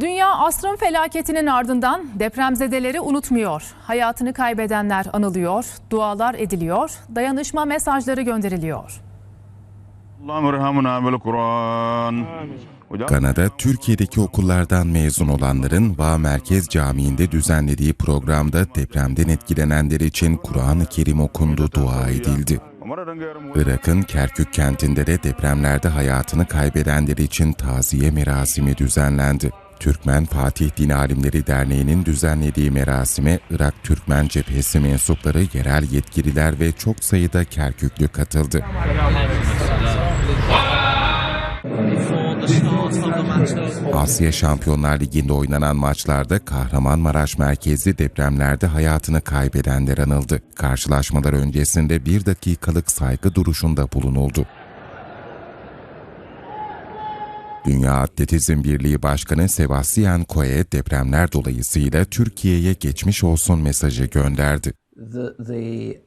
Dünya asrın felaketinin ardından depremzedeleri unutmuyor. Hayatını kaybedenler anılıyor, dualar ediliyor, dayanışma mesajları gönderiliyor. Kanada, Türkiye'deki okullardan mezun olanların Va Merkez Camii'nde düzenlediği programda depremden etkilenenler için Kur'an-ı Kerim okundu, dua edildi. Irak'ın Kerkük kentinde de depremlerde hayatını kaybedenler için taziye merasimi düzenlendi. Türkmen Fatih Din Alimleri Derneği'nin düzenlediği merasime Irak Türkmen Cephesi mensupları, yerel yetkililer ve çok sayıda Kerküklü katıldı. Asya Şampiyonlar Ligi'nde oynanan maçlarda Kahramanmaraş merkezli depremlerde hayatını kaybedenler anıldı. Karşılaşmalar öncesinde bir dakikalık saygı duruşunda bulunuldu. Dünya Atletizm Birliği Başkanı Sebastian Coe depremler dolayısıyla Türkiye'ye geçmiş olsun mesajı gönderdi. the the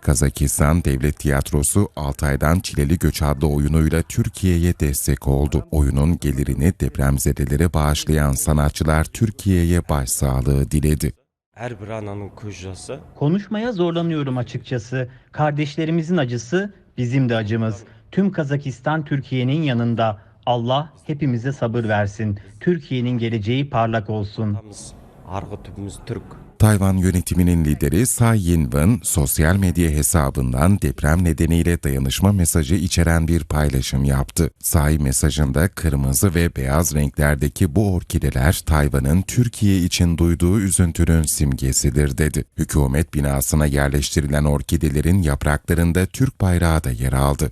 Kazakistan Devlet Tiyatrosu Altay'dan Çileli Göç adlı oyunuyla Türkiye'ye destek oldu. Oyunun gelirini depremzedelere bağışlayan sanatçılar Türkiye'ye başsağlığı diledi. Her bir ananın kocası Konuşmaya zorlanıyorum açıkçası. Kardeşlerimizin acısı bizim de acımız. Tüm Kazakistan Türkiye'nin yanında. Allah hepimize sabır versin. Türkiye'nin geleceği parlak olsun. Tamız argı tüpümüz Türk. Tayvan yönetiminin lideri Tsai Ing-wen sosyal medya hesabından deprem nedeniyle dayanışma mesajı içeren bir paylaşım yaptı. Tsai mesajında kırmızı ve beyaz renklerdeki bu orkideler Tayvan'ın Türkiye için duyduğu üzüntünün simgesidir dedi. Hükümet binasına yerleştirilen orkidelerin yapraklarında Türk bayrağı da yer aldı.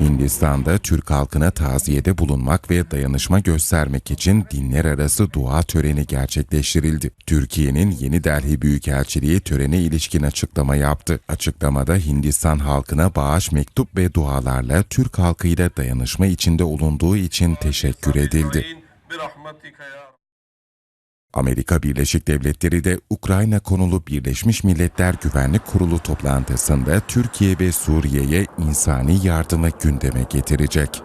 Hindistan'da Türk halkına taziyede bulunmak ve dayanışma göstermek için dinler arası dua töreni gerçekleştirildi. Türkiye'nin Yeni Delhi Büyükelçiliği törene ilişkin açıklama yaptı. Açıklamada Hindistan halkına bağış mektup ve dualarla Türk halkıyla dayanışma içinde olunduğu için teşekkür edildi. Amerika Birleşik Devletleri de Ukrayna konulu Birleşmiş Milletler Güvenlik Kurulu toplantısında Türkiye ve Suriye'ye insani yardımı gündeme getirecek.